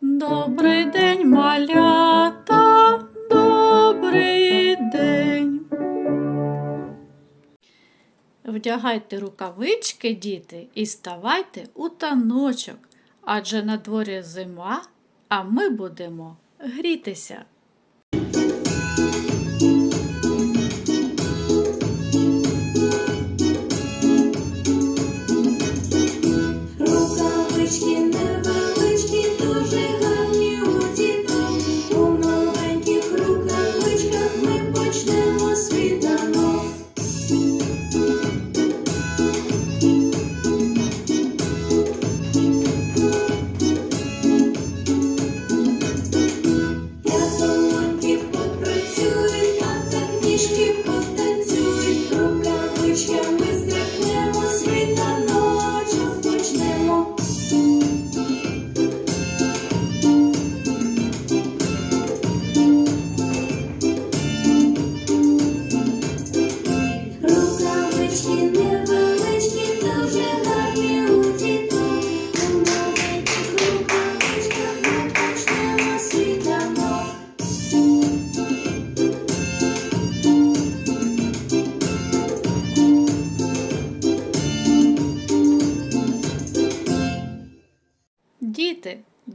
Добрий день, малята, добрий день. Вдягайте рукавички, діти, і ставайте у таночок, адже на дворі зима, а ми будемо грітися.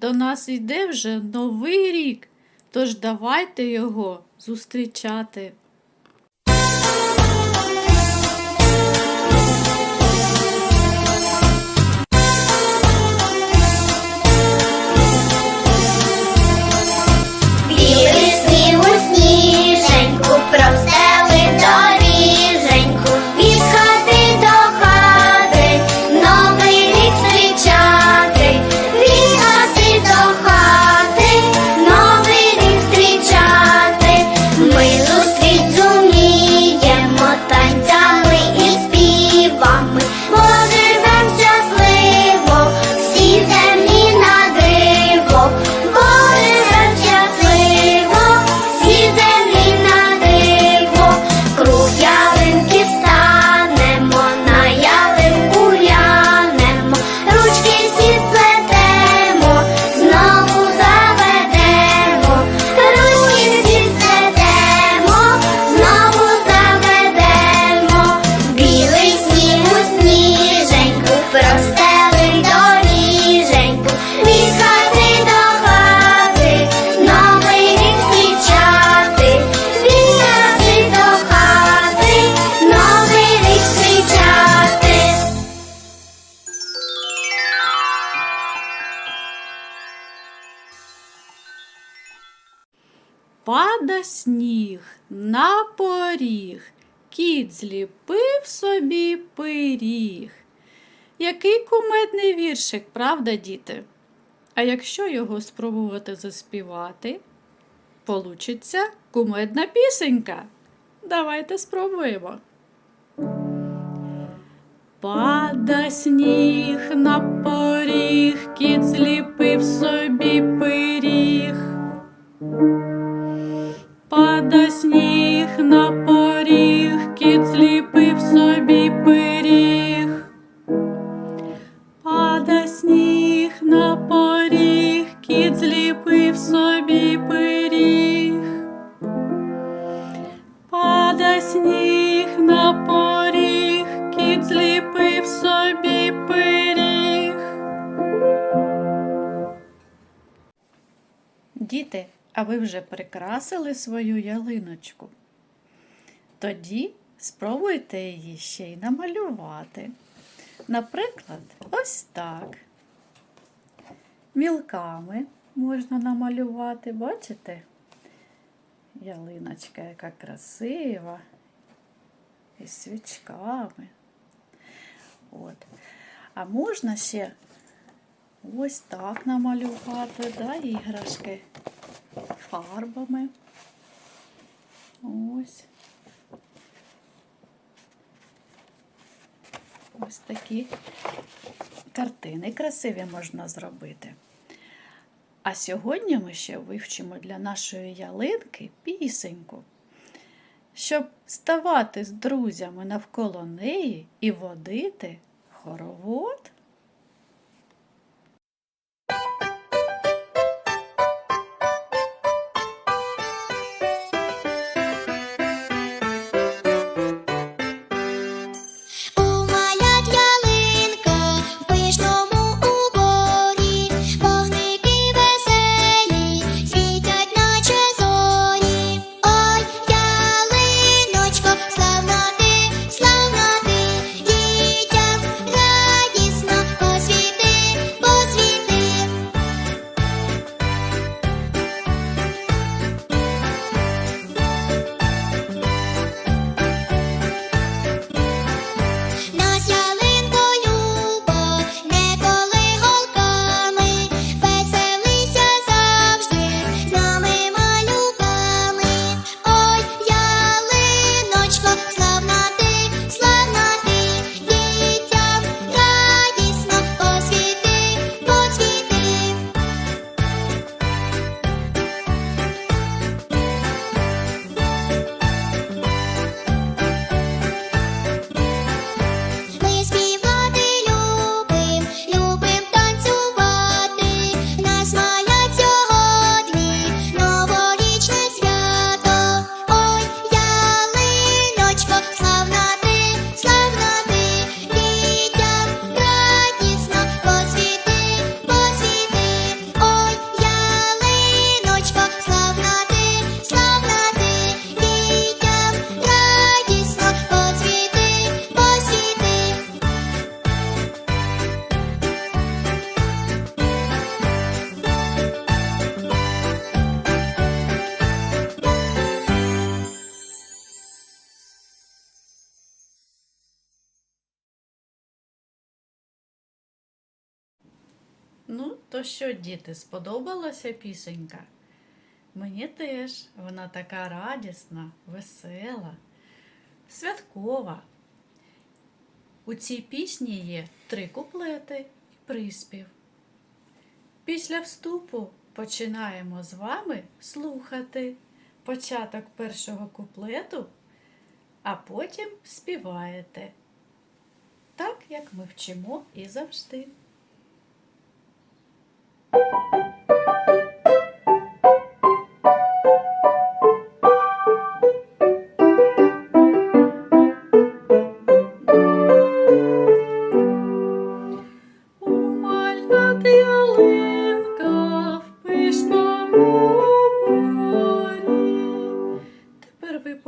До нас йде вже новий рік, тож давайте його зустрічати. Пада сніг на поріг, кіт зліпив собі пиріг. Який кумедний віршик, правда, діти? А якщо його спробувати заспівати, получиться кумедна пісенька. Давайте спробуємо. Пада сніг на поріг, кіт зліпив собі пиріг. Пада сніг на вже прикрасили свою ялиночку? Тоді спробуйте її ще й намалювати. Наприклад, ось так. Мілками можна намалювати, бачите? Ялиночка, яка красива, із свічками. От. А можна ще ось так намалювати, да, іграшки фарбами. Ось. Ось такі картини красиві можна зробити. А сьогодні ми ще вивчимо для нашої ялинки пісеньку, щоб ставати з друзями навколо неї і водити хоровод. То що, діти, сподобалася пісенька? Мені теж вона така радісна, весела, святкова. У цій пісні є три куплети і приспів. Після вступу починаємо з вами слухати початок першого куплету, а потім співаєте. Так, як ми вчимо і завжди.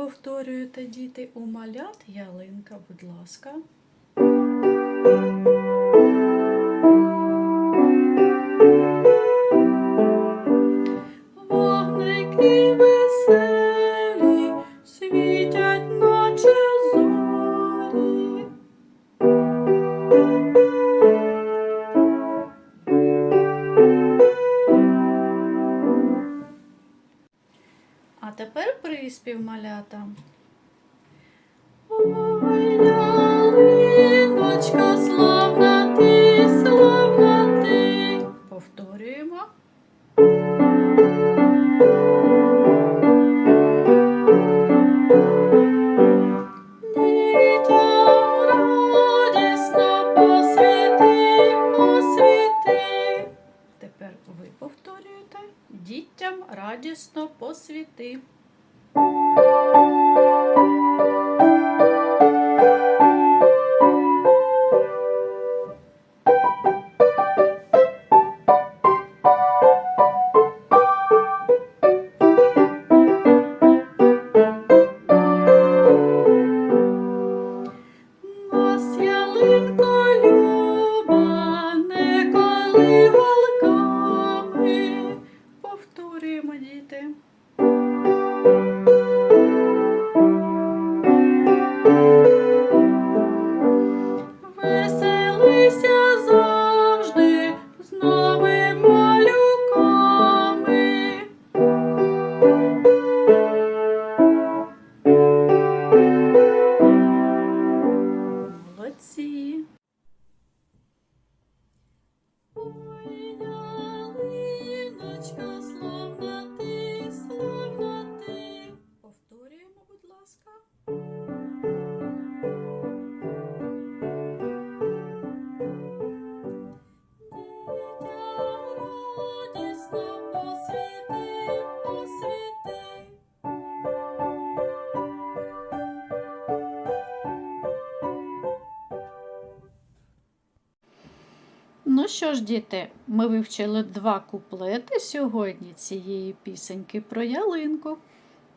Повторюєте, діти, у малят ялинка, будь ласка. Приспів малята. Ой, ялиночка, славна ти, славна ти. Повторюємо. Тепер ви повторюєте. Дітям радісно посвіти. Thank you. Ну що ж, діти, ми вивчили два куплети сьогодні цієї пісеньки про ялинку.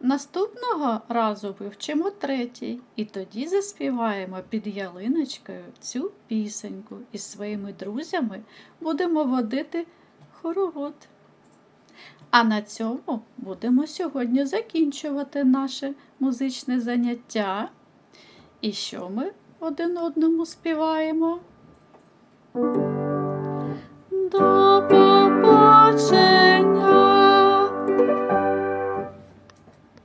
Наступного разу вивчимо третій, і тоді заспіваємо під ялиночкою цю пісеньку і з своїми друзями будемо водити хоровод. А на цьому будемо сьогодні закінчувати наше музичне заняття. І що ми один одному співаємо? До побачення!